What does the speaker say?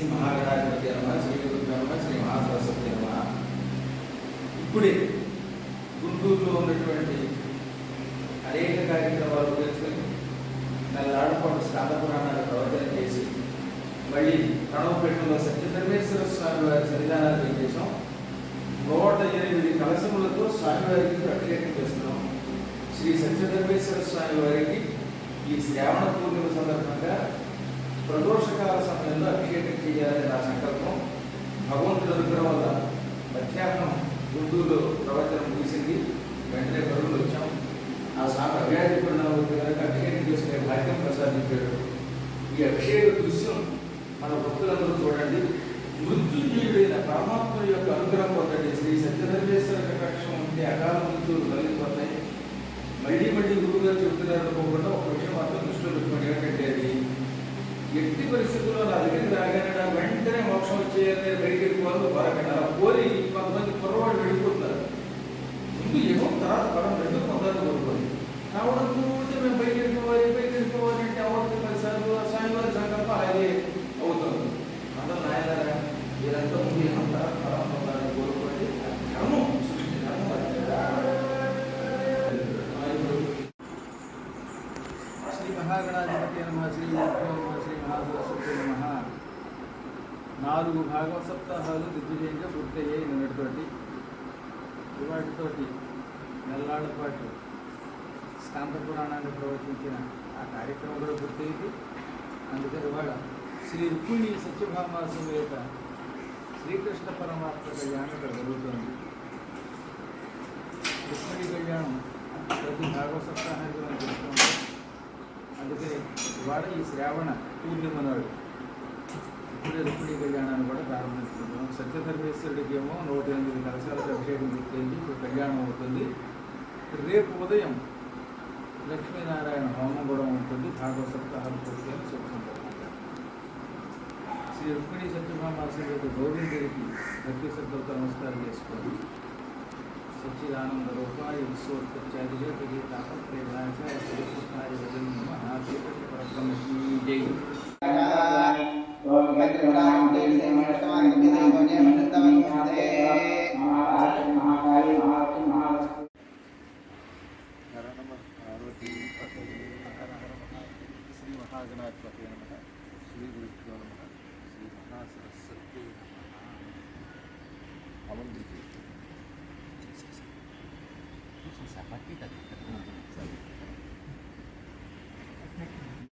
శ్రీ మహాగణాధిపతి నమ శ్రీ గురుభ్యో శ్రీ మహాసరస్వతి నమ ఇప్పుడే గుంటూరులో ఉన్నటువంటి అనేక కార్యక్రమాలు తెలుసుకొని నెలనాడు పాటు పురాణాలు ప్రవచన చేసి మళ్ళీ ప్రణవపేటలో సత్యధర్మేశ్వర స్వామి వారి సన్నిధానాలు చేసాం నూట ఎనిమిది కలశములతో స్వామివారికి అభిషేకం చేస్తున్నాం. శ్రీ సత్యధర్మేశ్వర స్వామి వారికి ఈ శ్రావణ పూర్ణిమ సందర్భంగా సమయంలో చేయాలని నా సంకల్పం. భగవంతుడు అనుగ్రహం వల్ల మధ్యాహ్నం గుంటూరులో ప్రవచనం ముగిసింది. వెంటనే కరువులు వచ్చాం. ఆ స్వామి అవ్యాధి గారికి అభిషేకం చేసుకునే భాగ్యం ప్రసాదించాడు. ఈ అభిషేక దృశ్యం మన భక్తులందరూ చూడండి. మృత్యుంజయుడైన పరమాత్మ యొక్క అనుగ్రహం పొందండి. శ్రీ సత్యధర్మేశ్వర కటాక్షం ఉంటే అకాల మృత్యులు కలిగిపోతాయి మళ్ళీ మళ్ళీ గురువు గారు చెప్తున్నారు అనుకోకుండా ఒక విషయం మాత్రం దృష్టిలో పెట్టుకోండి. ఏంటంటే అది ఎట్టి పరిస్థితుల్లో నా దగ్గరికి రాగానే వెంటనే మోక్షం వచ్చేయాలి బయటికి వెళ్ళిపోవాలి వరకండి అలా కోరి కొంతమంది కుర్రవాళ్ళు వెళ్ళిపోతున్నారు. ముందు ఏమో తర్వాత పరం రెండు పొందాలని కోరుకోండి. రావడంతో మేము బయటికి వెళ్ళిపోవాలి బయటికి వెళ్ళిపోవాలి అంటే అవడం పరిసరాలు స్వామివారి సంకల్పం అలాగే అవుతుంది అందరూ నాయన వీరంతా ముందు ఏమంతా పరం పొందాలని కోరుకోండి. ధర్మం సృష్టి ధర్మం అది. శ్రీ మహాగణాధిపతి శ్రీ గురుభ్యో నమః, శ్రీ మహాసరస్వతి నమ నాలుగు భాగవ సప్తాహాలు దిగ్విజయంగా పూర్తయ్యాయి. నిన్నటితోటి ఇవాటితోటి నెల్లాళ్ళ పాటు స్కాంత పురాణాన్ని ప్రవచించిన ఆ కార్యక్రమం కూడా పూర్తయింది. అందుకని ఇవాళ శ్రీ రుక్మిణి సత్యభామాసం యొక్క శ్రీకృష్ణ పరమాత్మ కళ్యాణం ఇక్కడ జరుగుతుంది. రుక్మిణి కళ్యాణం ప్రతి భాగవ సప్తాహానికి మనం చేస్తుంటాం అందుకే ఇవాళ ఈ శ్రావణ పూర్ణిమ నాడు ఇప్పుడే రుక్మిణి కళ్యాణాన్ని కూడా ప్రారంభించుకుంటాం సత్యధర్మేశ్వరుడికి ఏమో నూట ఎనిమిది కలశాలకు అభిషేకం పూర్తయింది. ఇప్పుడు కళ్యాణం అవుతుంది. రేపు ఉదయం లక్ష్మీనారాయణ హోమం కూడా ఉంటుంది. భాగవ సప్తాహాలు పూర్తయిన శుభ శ్రీ రుక్మిణి సత్యభామాసుడి యొక్క గౌరీదేవికి భక్తి శ్రద్ధలతో నమస్కారం చేసుకోండి సచ్చిదానంద రూపాయి విశ్వోత్పత్తి అధిజేత గీతాపం ağzını aç bak yanıma da. Siliguri kralımı da. Siliguri nasıl sıktı Alın. Bu sen sakat bir dakika. Sakat.